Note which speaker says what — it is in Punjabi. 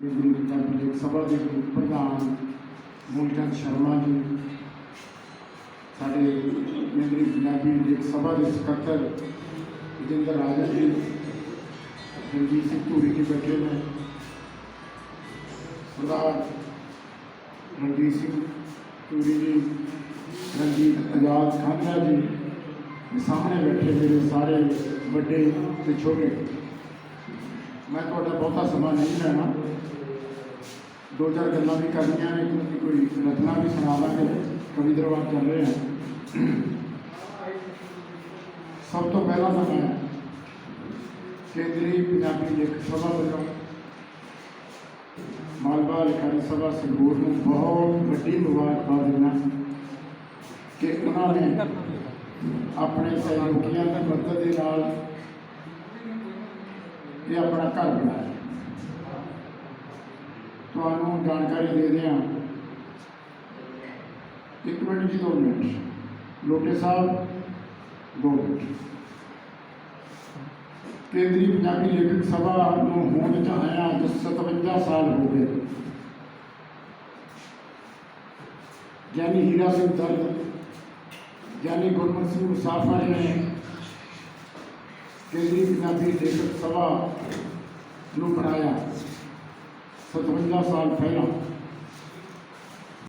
Speaker 1: ਕੇਂਦਰੀ ਪੰਜਾਬੀ ਲੋਕ ਸਭਾ ਦੇ ਪ੍ਰਧਾਨ ਮੂਲਚੰਦ ਸ਼ਰਮਾ ਜੀ ਸਾਡੇ ਕੇਂਦਰੀ ਪੰਜਾਬੀ ਲੋਕ ਸਭਾ ਦੇ ਸਕੱਤਰ ਜਿੰਦਰ ਰਾਜਨ ਜੀ ਰਣਜੀਤ ਸਿੰਘ ਧੂਰੀ ਜੀ ਬੈਠੇ ਨੇ ਸਰਦਾਰ ਰਣਜੀਤ ਸਿੰਘ ਧੂਰੀ ਜੀ ਰਣਜੀਤ ਆਜ਼ਾਦ ਖਾਨਾ ਜੀ ਸਾਹਮਣੇ ਬੈਠੇ ਮੇਰੇ ਸਾਰੇ ਵੱਡੇ ਤੇ ਛੋਟੇ ਮੈਂ ਤੁਹਾਡਾ ਬਹੁਤਾ ਸਮਾਂ ਨਹੀਂ ਲੈਣਾ। ਦੋ ਚਾਰ ਗੱਲਾਂ ਵੀ ਕਰਨੀਆਂ ਨੇ, ਕਿਉਂਕਿ ਕੋਈ ਰਚਨਾ ਵੀ ਸੁਣਾ ਸੁਣਾਵਾਂਗੇ ਕਵੀ ਦਰਬਾਰ ਚੱਲ ਰਹੇ ਹਨ ਸਭ ਤੋਂ ਪਹਿਲਾਂ ਤਾਂ ਮੈਂ ਕੇਂਦਰੀ ਪੰਜਾਬੀ ਲੇਖਕ ਸਭਾ ਵੱਲੋਂ ਮਾਲਵਾ ਲਿਖਾਰੀ ਸਭਾ ਸੰਗਰੂਰ ਨੂੰ ਬਹੁਤ ਵੱਡੀ ਮੁਬਾਰਕਬਾਦ ਦਿੰਦਾ ਕਿ ਉਹਨਾਂ ਨੇ ਆਪਣੇ ਸਹਿਯੋਗੀਆਂ ਦੀ ਮਦਦ ਦੇ ਨਾਲ ਇਹ ਆਪਣਾ ਘਰ ਬਣਾਇਆ ਤੁਹਾਨੂੰ ਜਾਣਕਾਰੀ ਦੇ ਦਿਆਂ ਇੱਕ ਮਿੰਟ ਜੀ ਦੋ ਮਿੰਟ ਲੋਟੇ ਸਾਹਿਬ ਦੋ ਮਿੰਟ ਕੇਂਦਰੀ ਪੰਜਾਬੀ ਲੇਖਕ ਸਭਾ ਨੂੰ ਹੋਂਦ ਚ ਆਇਆ ਅੱਜ 57 ਸਾਲ ਹੋ ਗਏ ਗਿਆਨੀ ਹੀਰਾ ਸਿੰਘ ਦਰਦ ਗਿਆਨੀ ਗੁਰਮੁਖ ਸਿੰਘ ਮੁਸਾਫਰ ਨੇ ਕੇਂਦਰੀ ਪੰਜਾਬੀ ਲੇਖਕ ਸਭਾ ਨੂੰ ਬਣਾਇਆ। 57 ਸਾਲ ਪਹਿਲਾਂ।